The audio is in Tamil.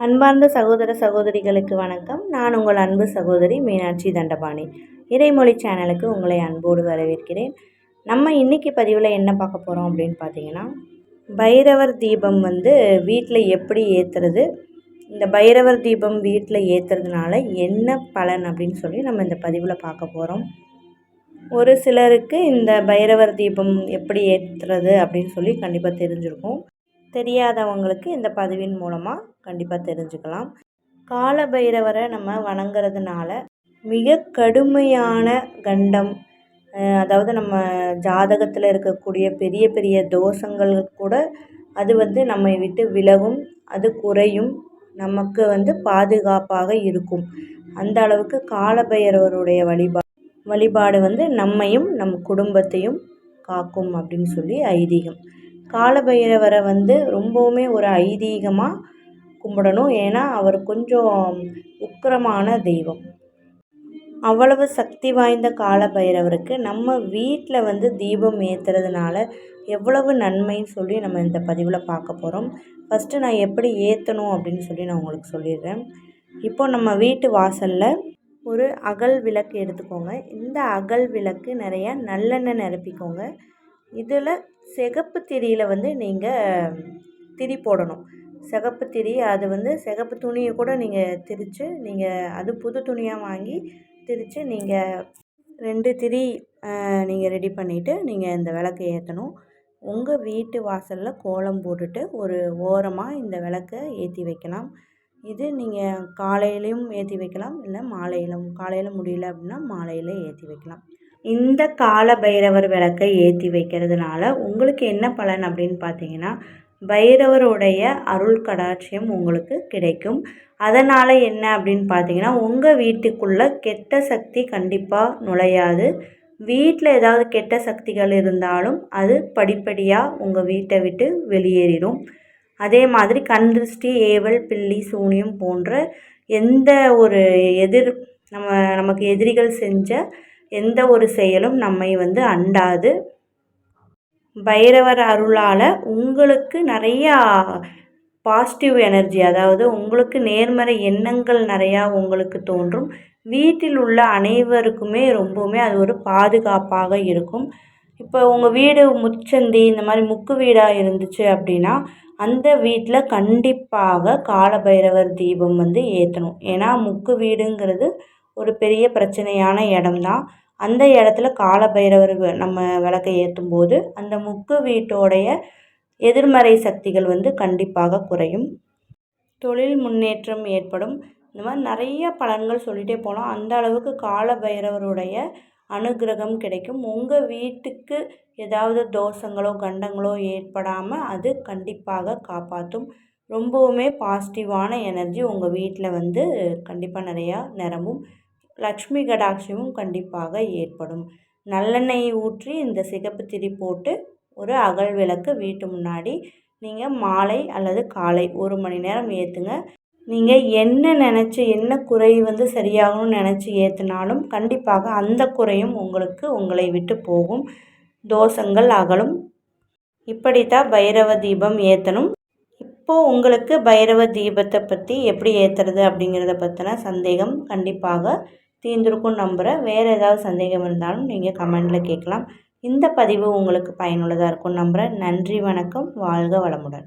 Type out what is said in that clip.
அன்பார்ந்த சகோதர சகோதரிகளுக்கு வணக்கம். நான் உங்கள் அன்பு சகோதரி மீனாட்சி தண்டபாணி. இறைமொழி சேனலுக்கு உங்களை அன்போடு வரவேற்கிறேன். நம்ம இன்றைக்கி பதிவில் என்ன பார்க்க போகிறோம் அப்படின்னு பார்த்தீங்கன்னா பைரவர் தீபம் வந்து வீட்டில் எப்படி ஏற்றுறது இந்த பைரவர் தீபம் வீட்டில் ஏற்றுறதுனால என்ன பலன் அப்படின்னு சொல்லி நம்ம இந்த பதிவில் பார்க்க போகிறோம் ஒரு சிலருக்கு இந்த பைரவர் தீபம் எப்படி ஏற்றுறது அப்படின்னு சொல்லி கண்டிப்பாக தெரிஞ்சிருக்கும். தெரியாதவங்களுக்கு இந்த பதிவின் மூலமாக கண்டிப்பாக தெரிஞ்சுக்கலாம். கால பைரவரை நம்ம வணங்குறதுனால மிக கடுமையான கண்டம் அதாவது நம்ம ஜாதகத்தில் இருக்கக்கூடிய பெரிய பெரிய தோஷங்கள் கூட அது வந்து நம்மை விட்டு விலகும் அது குறையும் நமக்கு வந்து பாதுகாப்பாக இருக்கும். அந்த அளவுக்கு காலபைரவருடைய வழிபா வழிபாடு வந்து நம்மையும் நம் குடும்பத்தையும் காக்கும் அப்படின்னு சொல்லி ஐதீகம். காலபைரவரை வந்து ரொம்பவுமே ஒரு ஐதீகமாக கும்பிடணும். ஏன்னா அவர் கொஞ்சம் உக்கிரமான தெய்வம். அவ்வளவு சக்தி வாய்ந்த கால பைரவருக்கு நம்ம வீட்டில் வந்து தீபம் ஏற்றுறதுனால எவ்வளவு நன்மைன்னு சொல்லி நம்ம இந்த பதிவில் பார்க்க போகிறோம் ஃபஸ்ட்டு நான் எப்படி ஏற்றணும் அப்படின்னு சொல்லி நான் உங்களுக்கு சொல்லிடுறேன். இப்போ நம்ம வீட்டு வாசலில் ஒரு அகல் விளக்கு எடுத்துக்கோங்க. இந்த அகல் விளக்கு நிறையா நல்லெண்ணெய் நிரப்பிக்கோங்க. இதில் சிகப்பு திரியில் வந்து நீங்கள் திரி போடணும். சிகப்பு திரி அது வந்து சிகப்பு துணியை கூட நீங்கள் திரித்து நீங்கள் அது புது துணியாக வாங்கி திரித்து நீங்கள் ரெண்டு திரி நீங்கள் ரெடி பண்ணிவிட்டு நீங்கள் இந்த விளக்க ஏற்றணும் உங்கள் வீட்டு வாசலில் கோலம் போட்டுட்டு ஒரு ஓரமாக இந்த விளக்க ஏற்றி வைக்கலாம். இது நீங்கள் காலையிலையும் ஏற்றி வைக்கலாம் இல்லை மாலையிலும் காலையில் முடியல அப்படின்னா மாலையில் ஏற்றி வைக்கலாம். இந்த கால பைரவர் விளக்கை ஏற்றி வைக்கிறதுனால உங்களுக்கு என்ன பலன் அப்படின்னு பார்த்தீங்கன்னா பைரவருடைய அருள் கடாட்சியம் உங்களுக்கு கிடைக்கும். அதனால் என்ன அப்படின்னு பார்த்தீங்கன்னா உங்கள் வீட்டுக்குள்ளே கெட்ட சக்தி கண்டிப்பாக நுழையாது. வீட்டில் ஏதாவது கெட்ட சக்திகள் இருந்தாலும் அது படிப்படியாக உங்கள் வீட்டை விட்டு வெளியேறிடும். அதே மாதிரி கண் திருஷ்டி ஏவல் பில்லி சூனியம் போன்ற எந்த ஒரு எதிர் நம்ம நமக்கு எதிரிகள் செஞ்ச எந்த ஒரு செயலும் நம்மை வந்து அண்டாது. பைரவர் அருளால் உங்களுக்கு நிறையா பாசிட்டிவ் எனர்ஜி அதாவது உங்களுக்கு நேர்மறை எண்ணங்கள் நிறையா உங்களுக்கு தோன்றும். வீட்டில் உள்ள அனைவருக்குமே ரொம்பவுமே அது ஒரு பாதுகாப்பாக இருக்கும். இப்போ உங்கள் வீடு முச்சந்தி இந்த மாதிரி முக்கு வீடாக இருந்துச்சு அப்படின்னா அந்த வீட்டில் கண்டிப்பாக காலபைரவர் தீபம் வந்து ஏற்றணும் ஏன்னா முக்கு வீடுங்கிறது ஒரு பெரிய பிரச்சனையான இடம்தான் அந்த இடத்துல கால பைரவர் நம்ம விளக்கை ஏற்றும் போது அந்த முக்கு வீட்டோடைய எதிர்மறை சக்திகள் வந்து கண்டிப்பாக குறையும். தொழில் முன்னேற்றம் ஏற்படும். இந்த மாதிரி நிறைய பலன்கள் சொல்லிகிட்டே போகலாம் அந்த அளவுக்கு கால பைரவருடைய அனுகிரகம் கிடைக்கும். உங்கள் வீட்டுக்கு ஏதாவது தோஷங்களோ கண்டங்களோ ஏற்படாமல் அது கண்டிப்பாக காப்பாற்றும் ரொம்பவுமே பாசிட்டிவான எனர்ஜி உங்கள் வீட்டில் வந்து கண்டிப்பாக நிறையா நிரம்பும். லக்ஷ்மி கடாட்சியமும் கண்டிப்பாக ஏற்படும். நல்லெண்ணெய் ஊற்றி இந்த சிகப்பு திரி போட்டு ஒரு அகல் விளக்கு வீட்டு முன்னாடி நீங்கள் மாலை அல்லது காலை ஒரு மணி நேரம் ஏற்றுங்க நீங்கள் என்ன நினச்சி என்ன குறை வந்து சரியாகணும்னு நினச்சி ஏற்றினாலும் கண்டிப்பாக அந்த குறையும் உங்களுக்கு உங்களை விட்டு போகும். தோஷங்கள் அகலும். இப்படித்தான் பைரவ தீபம் ஏற்றணும் இப்போது உங்களுக்கு பைரவ தீபத்தை பற்றி எப்படி ஏற்றுறது அப்படிங்கிறத பற்றின சந்தேகம் கண்டிப்பாக தீர்ந்துருக்கும் நம்புகிறேன் வேறு ஏதாவது சந்தேகம் இருந்தாலும் நீங்கள் கமெண்டில் கேட்கலாம். இந்த பதிவு உங்களுக்கு பயனுள்ளதாக இருக்கும் நம்புகிறேன் நன்றி வணக்கம். வாழ்க வளமுடன்.